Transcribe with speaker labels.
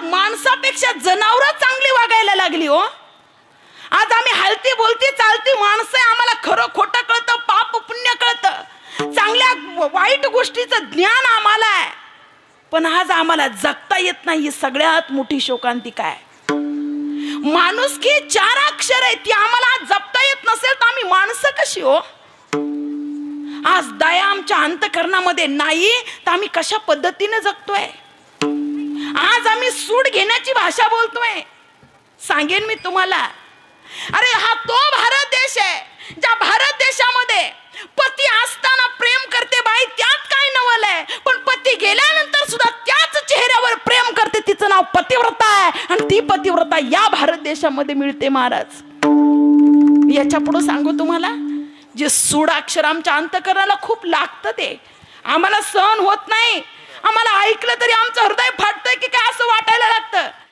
Speaker 1: माणसापेक्षा जनावर चांगली वागायला लागली हो. आज आम्ही हलती बोलती चालती माणसं आहे, आम्हाला खरं खोटं कळतं पाप पुण्य कळतं. चांगल्या वाईट गोष्टीचं ज्ञान आम्हाला आहे. पण आज आम्हाला जगता येत नाही ही सगळ्यात मोठी शोकांतिका आहे. माणुसकी चार अक्षर आहे ती आम्हाला आज जपता येत नसेल तर आम्ही माणसं कशी हो? आज दया आमच्या अंतकरणामध्ये नाही तर आम्ही कशा पद्धतीने जगतोय? आम्ही सूड घेण्याची भाषा बोलतोय. सांगेन मी तुम्हाला. अरे हा तो भारत देश आहे ज्या भारत देशामध्ये पती असताना प्रेम करते बाई त्यात काय नवल आहे? पण पती गेल्यानंतर सुद्धा त्याच चेहऱ्यावर प्रेम करते तिचं नाव पतिव्रता आहे. आणि ती पतिव्रता या भारत देशामध्ये मिळते महाराज. याच्यापुढे सांगू तुम्हाला जे सूड अक्षर आमच्या अंतकरणाला खूप लागतं ते. आम्हाला सहन होत नाही. आम्हाला ऐकलं तरी आमचं हृदय